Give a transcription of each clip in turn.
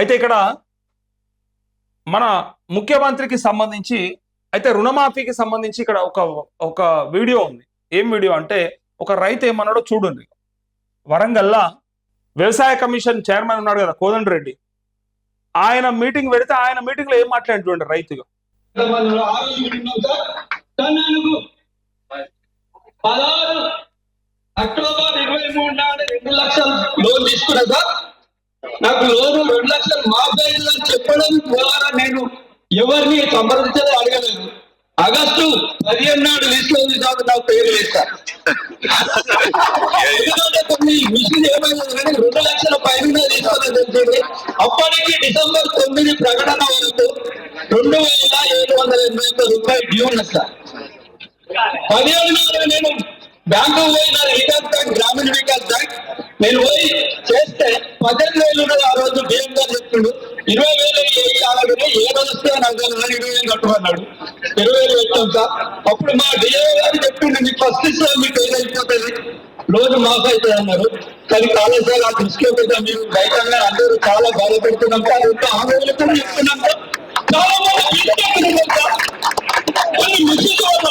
అయితే ఇక్కడ మన ముఖ్యమంత్రికి సంబంధించి అయితే రుణమాఫీకి సంబంధించి ఇక్కడ ఒక ఒక వీడియో ఉంది. ఏం వీడియో అంటే ఒక రైతు ఏమన్నాడో చూడండి. వరంగల్లా వ్యవసాయ కమిషన్ చైర్మన్ ఉన్నాడు కదా కోదండ్ రెడ్డి. ఆయన మీటింగ్ పెడితే ఆయన మీటింగ్లో ఏం మాట్లాడి రైతుగా పదహారు అక్టోబర్ ఇరవై మూడు నాడు రెండు లక్షలు లోన్ తీసుకున్నా సార్. నాకు లోను రెండు లక్షలు మాఫీ అయిందని చెప్పడం ద్వారా నేను ఎవరిని సంప్రదించలేదు అడగలేదు. ఆగస్టు పదిహేను నాడు లిస్ట్లో నాకు నాకు పేరు లేదు సార్ ఎందుకంటే కొన్ని మిషన్ ఏమైనా కానీ రెండు లక్షల పైన తీసుకోలేదు అప్పటికి డిసెంబర్ తొమ్మిది ప్రకటన వరకు రెండు వేల ఏడు వందల ఎనభై ఒక్క రూపాయలు డ్యూ ఉన్నది సార్. పదిహేడు నాడు నేను బ్యాంకు పోయిన వికాస్ బ్యాంక్ గ్రామీణ వికాస్ బ్యాంక్ మీరు పోయి చేస్తే పదిహేను వేలు ఉన్నది ఆ రోజు బియ్యం గారు చెప్పిండు ఇరవై వేలు అలాగే ఏ రోజు వస్తే నాకు తెలియదు, ఇరవై వేలు కట్టమన్నాడు. ఇరవై వేలు పెట్టాం సార్. అప్పుడు మా డిఏ గారు చెప్పిండు మీకు ఫస్ట్ ఇస్తాం మీకు ఏదైపోతుంది అయిపోతుంది. లోన్ మాఫ్ అవుతుంది అన్నారు. కానీ కాలేజ్ సార్ ఆ దృష్టిలో పెట్టాం మీరు బయటంగా అందరూ చాలా బాధపడుతున్నాం సార్. ఇంత ఆందోళనతో చెప్తున్నాం సార్. చాలా మంది సార్. కొన్ని మిషన్ వల్ల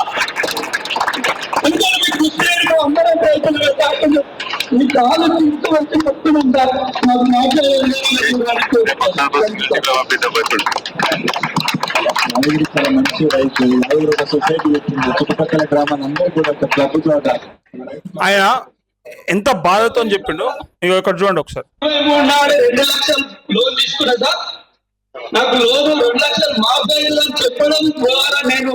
అందుకని మీకు గుర్తు అందరం ప్రయత్నం కాకుండా మీ కాలు తీసుకువచ్చి సార్ మాకు నలుగురు చాలా మంచి రైతు నలుగురు ఒక సొసైటీ పెట్టింది చుట్టుపక్కల గ్రామాన్ని అందరూ కూడా ఒక క్లబ్ ద్వారా ఆయన ఎంత బాధతో చెప్పిండు ఇక ఇక్కడ చూడండి ఒకసారి. రెండు లక్షలు లోన్ తీసుకున్నా సార్ నాకు లోన్ రెండు లక్షలు మాఫీ చెప్పడం ద్వారా నేను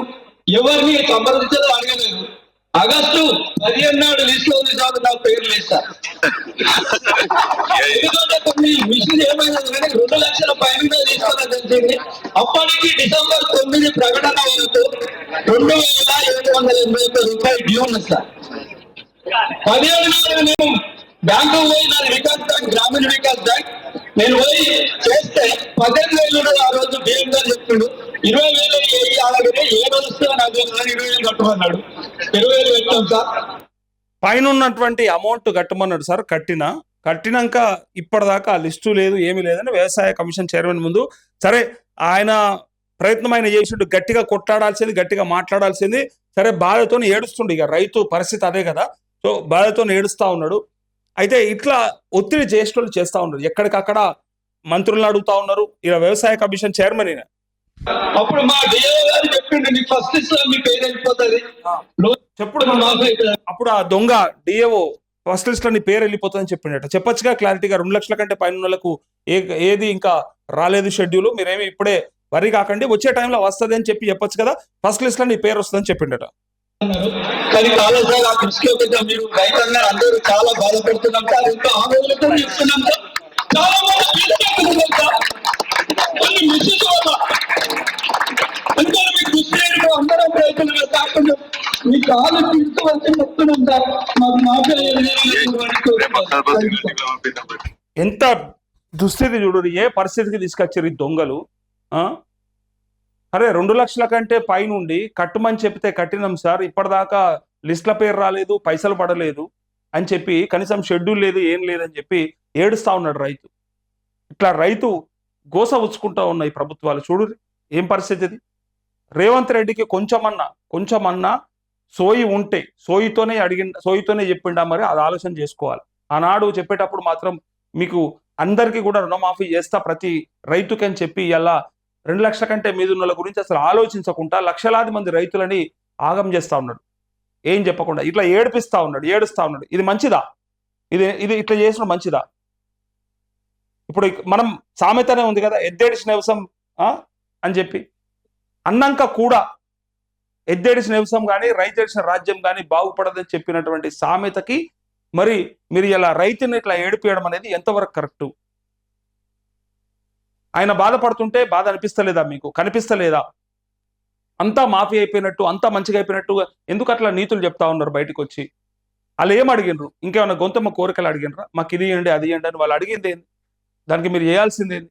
ఎవరిని సంప్రదించలేదు అడగలేదు. ఆగస్టు పదిహేను నాడు లిస్ట్లో సార్ నా పేరు లేదు ఎందుకంటే కొన్ని మిషన్ ఏమైనా కానీ రెండు లక్షల పైన తీసుకోవడం తెలిసింది అప్పటికి డిసెంబర్ తొమ్మిది ప్రకటన వరకు రెండు వేల ఏడు వందల ఎనభై ఒక్క రూపాయలు డ్యూ ఉన్నది సార్. పదిహేడు నాడు నేను బ్యాంకు పోయిన వికాస్ బ్యాంక్ గ్రామీణ వికాస్ బ్యాంక్ నేను పోయి చేస్తే పద్దెనిమిది వేలు ఆ రోజు బిఎం గారు చెప్పిండు. ఇరవై వేలు అలాగే ఏ రోజు వస్తే నాకు ఇరవై వేలు కట్టమన్నాడు. ఇరవై వేలు పెట్టాం సార్. పైన ఉన్నటువంటి అమౌంట్ కట్టమన్నాడు సార్ కట్టిన. కట్టినాక ఇప్పటిదాకా లిస్టు లేదు ఏమీ లేదని వ్యవసాయ కమిషన్ చైర్మన్ ముందు సరే ఆయన ప్రయత్నం ఆయన చేసిండు గట్టిగా కొట్లాడాల్సింది గట్టిగా మాట్లాడాల్సింది. సరే బాధతో ఏడుస్తుండు ఇక రైతు పరిస్థితి అదే కదా. సో బాధతో ఏడుస్తా ఉన్నాడు. అయితే ఇట్లా ఒత్తిడి చేసేటోళ్ళు చేస్తా ఉన్నారు. ఎక్కడికక్కడ మంత్రులను అడుగుతా ఉన్నారు. ఇలా వ్యవసాయ కమిషన్ చైర్మన్ అప్పుడు మా డిఏ గారు చెప్పిండు నీకు ఫస్ట్ ఇస్తా మీ పేరు వెళ్ళిపోతుంది. చెప్పుడు అప్పుడు ఆ దొంగ డిఏఓ ఫస్ట్ లిస్ట్లో నీ పేరు వెళ్ళిపోతుందని చెప్పిండట. చెప్పొచ్చుగా క్లారిటీగా రెండు లక్షల కంటే పైన వాళ్ళకు ఏ ఏది ఇంకా రాలేదు షెడ్యూల్ మీరేమి ఇప్పుడే వరి కాకండి వచ్చే టైంలో వస్తుంది అని చెప్పి చెప్పొచ్చు కదా ఫస్ట్ లిస్ట్లో నీ పేరు వస్తుందని చెప్పిండట. అన్నారు. కానీ కాలేజ్ సార్ ఆ దృష్టిలో పెట్టాం మీరు రైతులంగా అందరూ చాలా బాధపడుతున్నాం సార్ ఇంకా ఆందోళనతో చెప్తున్నాం సార్. చాలా మంది కాకుండా మాకు ఎంత దుస్థితి చూడు ఏ పరిస్థితికి తీసుకొచ్చారు ఈ దొంగలు? ఆ? అరే రెండు లక్షల కంటే పైనుండి కట్టమని చెప్తే కట్టినాం సార్ ఇప్పటిదాకా లిస్ట్ల పేరు రాలేదు పైసలు పడలేదు అని చెప్పి కనీసం షెడ్యూల్ లేదు ఏం లేదని చెప్పి ఏడుస్తా ఉన్నాడు రైతు. ఇట్లా రైతు గోస ఉచ్చుకుంటా ఉన్నాయి ప్రభుత్వాలు. చూడు ఏం పరిస్థితి రేవంత్ రెడ్డికి కొంచెమన్నా కొంచెమన్నా సోయి ఉంటే సోయితోనే అడిగి సోయితోనే చెప్పిండా మరి అది ఆలోచన చేసుకోవాలి. ఆనాడు చెప్పేటప్పుడు మాత్రం మీకు అందరికీ కూడా రుణమాఫీ చేస్తా ప్రతి రైతుకి అని చెప్పి ఇలా రెండు లక్షల కంటే మీద గురించి అసలు ఆలోచించకుండా లక్షలాది మంది రైతులని ఆగం చేస్తా ఉన్నాడు. ఏం చెప్పకుండా ఇట్లా ఏడిపిస్తా ఉన్నాడు ఏడుస్తా ఉన్నాడు. ఇది మంచిదా? ఇది ఇది ఇట్లా చేసిన మంచిదా? ఇప్పుడు మనం సామెతనే ఉంది కదా ఎద్దేడిసిన వ్యవసాయం ఆ? అని చెప్పి. అన్నాక కూడా ఎద్దేడిసిన వ్యవసాయం కానీ రైతేడిసిన రాజ్యం కానీ బాగుపడదని చెప్పినటువంటి సామెతకి మరి మీరు ఇలా రైతుని ఇట్లా ఏడిపియడం అనేది ఎంతవరకు కరెక్ట్? ఆయన బాధపడుతుంటే బాధ అనిపిస్తలేదా మీకు? కనిపిస్తలేదా? అంతా మాఫీ అయిపోయినట్టు అంతా మంచిగా అయిపోయినట్టు ఎందుకు అట్లా నీతులు చెప్తా ఉన్నారు బయటకు వచ్చి వాళ్ళు ఏం అడిగినరు ఇంకేమైనా గొంతమ్మ కోరికలు అడిగినరా మాకు ఇది ఇవ్వండి అది ఇవ్వండి అని వాళ్ళు అడిగింది ఏంది? దానికి మీరు చేయాల్సింది ఏంది?